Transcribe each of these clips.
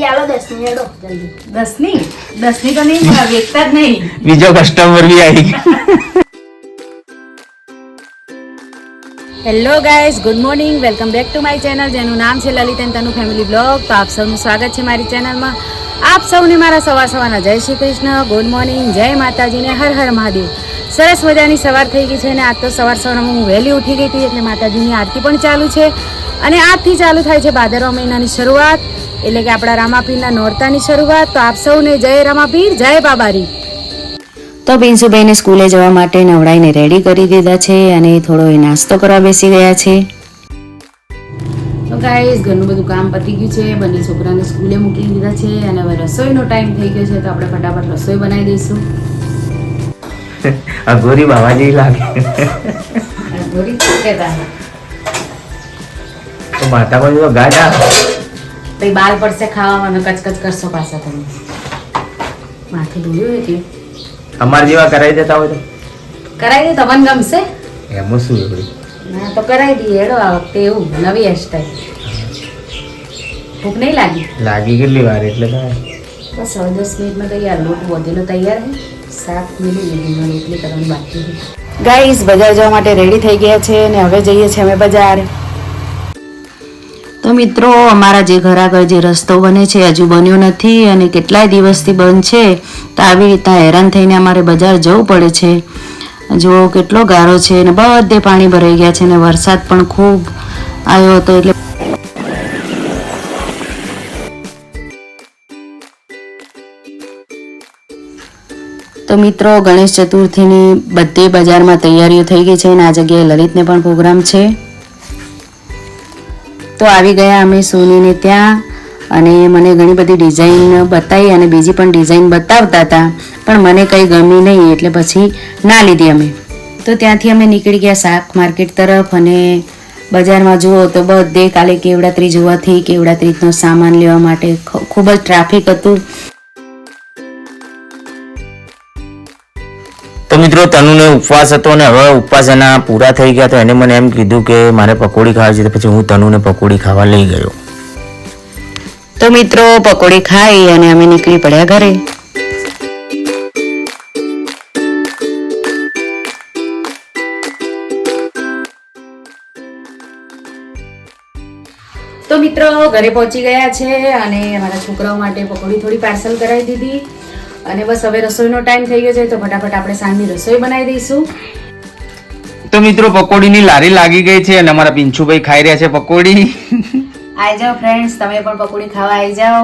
એ આલો દસની હેડો જલ્દી. દસની? દસની તો નહીં વેચતા જ નહીં. બીજો કસ્ટમર બી આવી ગયો. Hello guys good morning welcome back to my channel જેનું નામ છે Lalit n Tanu family blog તો આપ સૌનું સ્વાગત છે મારી ચેનલમાં આપ સૌને મારા સવાર સવારના જય શ્રી કૃષ્ણ. ગુડ મોર્નિંગ જય માતાજીને હર હર મહાદેવ. સરસ મજાની સવાર થઈ ગઈ છે અને આજ તો સવાર સવારમાં હું વહેલી ઉઠી ગઈ હતી એટલે માતાજીની આરતી પણ ચાલુ છે. અને આજથી ચાલુ થાય છે ભાદરવા મહિનાની શરૂઆત. એટલે કે આપણા રામાપીરના નોરતાની શરૂઆત. તો આપ સૌને જય રામાપીર જય બાબારી. તો બિનસુભાઈને સ્કૂલે જવા માટે નવડાઈને રેડી કરી દીધા છે અને થોડો એ નાસ્તો કરવા બેસી ગયા છે. તો ગાઈઝ ઘરનું બધું કામ પતી ગયું છે. બંને છોકરાને સ્કૂલે મૂકી દીધા છે અને હવે રસોઈનો ટાઈમ થઈ ગયો છે. તો આપણે ફટાફટ રસોઈ બનાવી દઈશું. અઘોરી બાબા જેવી લાગે અને થોડી તો માતા જો ગાડા પછી બાલ પડશે ખાવામાં કચકચ કરશો પાછા તમે. માથું ધોયું એટલે. અમાર જેવા કરાવી દેતા હોય તો? કરાવી દે તમને ગમશે? એમાં શું ના તો કરાવી દઈએ હેડો આ વખતે એવું નવી હેરસ્ટાઈલ ભૂખ નહીં લાગી? લાગી કેટલી વાર એટલે થાય બસ હવે દસ મિનિટમાં તૈયાર લોટ વધેલો તૈયાર છે. સાત મિનિટ લીધું રોટલી કરવાની બાકી છે. ગાઈસ બજાર જવા માટે રેડી થઈ ગયા છે અને હવે જઈએ છીએ અમે બજાર. તો મિત્રો, અમારા જે ઘર આગળ જે રસ્તો બને છે, હજુ બન્યો નથી અને કેટલાય દિવસથી બંધ છે, તો આવી રીતના હેરાન થઈને અમારે બજાર જવું પડે છે. જુઓ કેટલો ગારો છે અને બધે પાણી ભરાઈ ગયા છે અને વરસાદ પણ ખૂબ આવ્યો હતો એટલે તો મિત્રો, ગણેશ ચતુર્થીની બધી બજારમાં તૈયારીઓ થઈ ગઈ છે અને આ જગ્યાએ લલિતને પણ પ્રોગ્રામ છે. તો આવી ગયા અમે સોનીને ત્યાં અને મને ઘણી બધી ડિઝાઇન બતાવી અને બીજી પણ ડિઝાઇન બતાવતા હતા. પણ મને કંઈ ગમી નહીં એટલે પછી ના લીધી અમે. તો ત્યાંથી અમે નીકળી ગયા શાક માર્કેટ તરફ અને બજારમાં જુઓ તો બધે કાલે કેવડાત્રી જોવાથી કેવડાત્રીનો સામાન લેવા માટે ખૂબ જ ટ્રાફિક હતું. તો મિત્રો તનુને ઉપવાસ હતો અને હવે ઉપવાસ એના પૂરા થઈ ગયા. તો એને મને એમ કીધું કે મારે પકોડી ખાવી છે તો પછી હું તનુને પકોડી ખાવા લઈ ગયો. તો મિત્રો પકોડી ખાઈ અને અમે નીકળી પડ્યા ઘરે. તો મિત્રો ઘરે પહોંચી ગયા છે અને અમારા છોકરાઓ માટે પકોડી થોડી પાર્સલ કરાવી દીધી. અને બસ હવે રસોઈનો ટાઈમ થઈ ગયો છે તો ફટાફટ આપણે સાંજની રસોઈ બનાવી દઈશું. તો મિત્રો પકોડીની લારી લાગી ગઈ છે અને અમારા પિંછુભાઈ ખાઈ રહ્યા છે પકોડી. આવી જાઓ ફ્રેન્ડ્સ તમે પણ પકોડી ખાવા આવી જાઓ.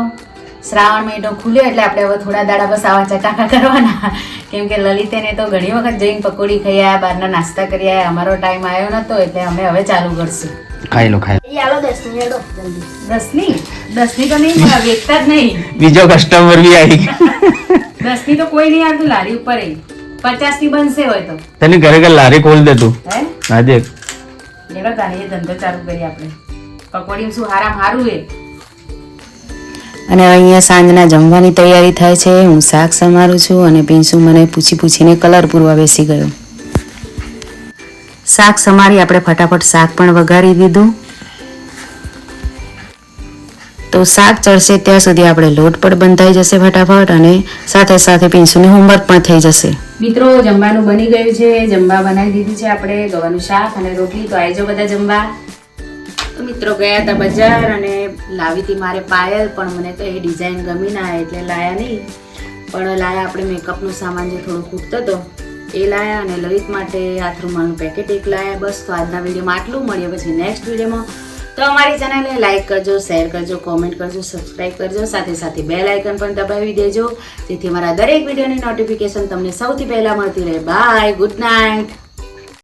શ્રાવણ મહિનો ખુલ્યો એટલે આપણે હવે થોડા દાડા બસ આવા ચકાકા કરવાના. કેમ કે લલિતેને તો ઘણી વખત જઈને પકોડી ખાઈ આવ્યા બહારના નાસ્તા કરી આવ્યા અમારો ટાઈમ આવ્યો નતો એટલે અમે હવે ચાલુ કરશું. ખાઈ લો ખાઈ યાલો દસની જલ્દી. દસની? દસની તો નહીં વેચતા જ નહીં. બીજો કસ્ટમર બી આવી ગયો. દસની તો કોઈ નહીં આવતું લારી ઉપર પચાસથી બનશે હોય તો. તને ઘરે ઘરે લારી ખોલ દે તું. હે? આજે લેવા તારે એ ધંધો ચાલુ કરીએ આપણે. પકોડી શું હારામ હારું એ? અને અહીંયા સાંજના જમવાની તૈયારી થાય છે. હું શાક સમારું છું અને પીંસુ મને પૂછી પૂછીને કલર પૂરવા બેસી ગયો. શાક સમારી આપણે ફટાફટ શાક પણ વઘારી દીધું. તો શાક ચડશે ત્યાં સુધી આપણે લોટ પણ બંધાઈ જશે ફટાફટ અને સાથે સાથે પીંછુની હોમવર્ક પણ થઈ જશે. મિત્રો, જમવાનું બની ગયું છે. જમવા બનાવી દીધું છે આપણે, ગવાનું શાક અને રોટલી. તો આવી બધા જમવા. તો મિત્રો, ગયા હતા બજાર અને લાવી હતી મારે પાયલ, પણ મને તો એ ડિઝાઇન ગમી ના એટલે લાયા નહીં. પણ લાયા આપણે મેકઅપનો સામાન જે થોડો ખૂટતો હતો, એ લાયા અને લલિત માટે હાથ રૂમાલનું પેકેટ એક લાયા. બસ, તો આજના વિડીયોમાં આટલું. મળીએ પછી નેક્સ્ટ વિડીયોમાં. તો અમારી ચેનલને લાઇક કરજો શેર કરજો કોમેન્ટ કરજો સબસ્ક્રાઇબ કરજો. સાથે સાથે બે લાઇકન પણ દબાવી દેજો. જેથી મારા દરેક વિડીયોની નોટિફિકેશન તમને સૌથી પહેલાં મળતી રહે. Bye good night